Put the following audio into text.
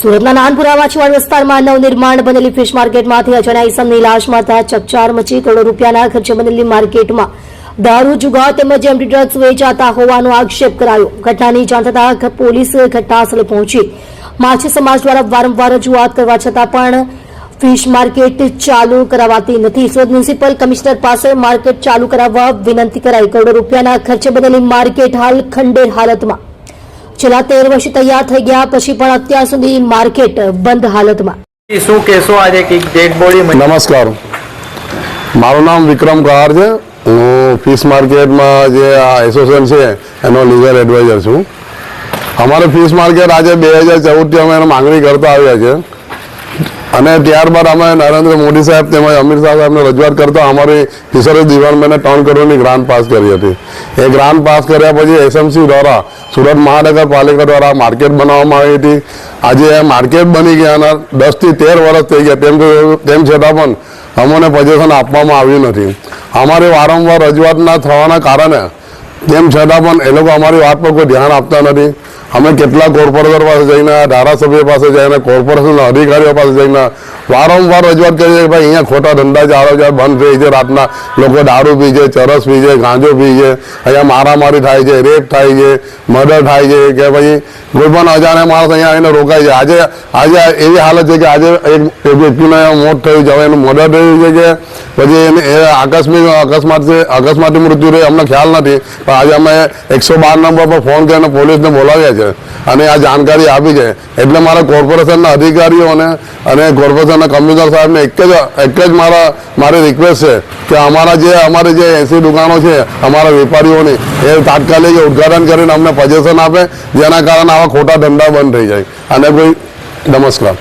સુરતના નાનપુરા માછીવાડ વિસ્તારમાં નવનિર્માણ બનેલી ફિશ માર્કેટમાંથી અજાણ્યા ઇસમની લાશ મળતા ચકચાર મચી કરોડો રૂપિયાના ખર્ચે બનેલી માર્કેટમાં દારૂ, જુગાર તેમજ એમટી ડ્રગ્સ વેચાતા હોવાનો આક્ષેપ કરાયો. ઘટનાની જાણ થતાં પોલીસ ઘટનાસ્થળે પહોંચી. માછી સમાજ દ્વારા વારંવાર રજૂઆત કરવા છતાં પણ ફિશ માર્કેટ ચાલુ કરાવાતી નથી. સુરત મ્યુનિસિપલ કમિશનર પાસે માર્કેટ ચાલુ કરાવવા વિનંતી કરાઈ. કરોડો રૂપિયાના ખર્ચે બનેલી માર્કેટ હાલ ખંડેર હાલતમાં. છેલ્લા તેર વર્ષ તૈયાર થઈ ગયા પછી પણ અત્યાર સુધી માર્કેટ બંધ હાલતમાં. શું કેસો આજે એક ડેડ બોડી નમસ્કાર. મારું નામ વિક્રમ કહાર છે. હું ફિશ માર્કેટમાં જે આ એસોસિએશન છે એનો લીગલ એડવાઇઝર છું. અમારે ફિશ માર્કેટ આજે બે હજાર ચૌદથી અમે એની માંગણી કરતા આવ્યા છે. અને ત્યારબાદ અમે નરેન્દ્ર મોદી સાહેબ તેમજ અમિત શાહ સાહેબને રજૂઆત કરતા અમારી કિશોર દિવાન મેને ત્રણ કરોડની ગ્રાન્ટ પાસ કરી હતી. એ ગ્રાન્ટ પાસ કર્યા પછી એસએમસી દ્વારા સુરત મહાનગરપાલિકા દ્વારા માર્કેટ બનાવવામાં આવી હતી. આજે એ માર્કેટ બની ગયાના દસથી તેર વર્ષ થઈ ગયા, તેમ તેમ છતાં પણ અમને પજેશન આપવામાં આવ્યું નથી. અમારી વારંવાર રજૂઆત ના થવાના કારણે તેમ છતાં પણ એ લોકો અમારી વાત પર કોઈ ધ્યાન આપતા નથી. અમે કેટલા કોર્પોરેટર પાસે જઈને, ધારાસભ્ય પાસે જઈને, કોર્પોરેશનના અધિકારીઓ પાસે જઈને વારંવાર રજૂઆત કરીએ કે ભાઈ અહીંયા ખોટા ધંધા ચાલો છે બંધ થઈ છે, રાતના લોકો દારૂ પી છે, ચરસ પી છે, ગાંજો પી છે, અહીંયા મારામારી થાય છે, રેપ થાય છે, મર્ડર થાય છે, કે ભાઈ કોઈ પણ અજાણે માણસ અહીંયા આવીને રોકાય છે. આજે આજે એવી હાલત છે કે આજે એક વ્યક્તિને મોત થયું છે હવે એનું મર્ડર થયું છે કે પછી એને એ આકસ્મિક, અકસ્માત અકસ્માતી મૃત્યુ રહે અમને ખ્યાલ નથી. આજે અમે એકસો બાર નંબર પર ફોન કરીને પોલીસને બોલાવ્યા છે અને આ જાણકારી આપી છે. એટલે મારા કોર્પોરેશનના અધિકારીઓને અને કોર્પોરેશનના કમિશનર સાહેબને એક જ એક જ મારા મારી રિક્વેસ્ટ છે કે અમારા જે અમારી જે એસી દુકાનો છે, અમારા વેપારીઓની એ તાત્કાલિક ઉદ્ઘાટન કરીને અમને પજેશન આપે, જેના કારણે આવા ખોટા ધંધા બંધ થઈ જાય. અને કોઈ નમસ્કાર.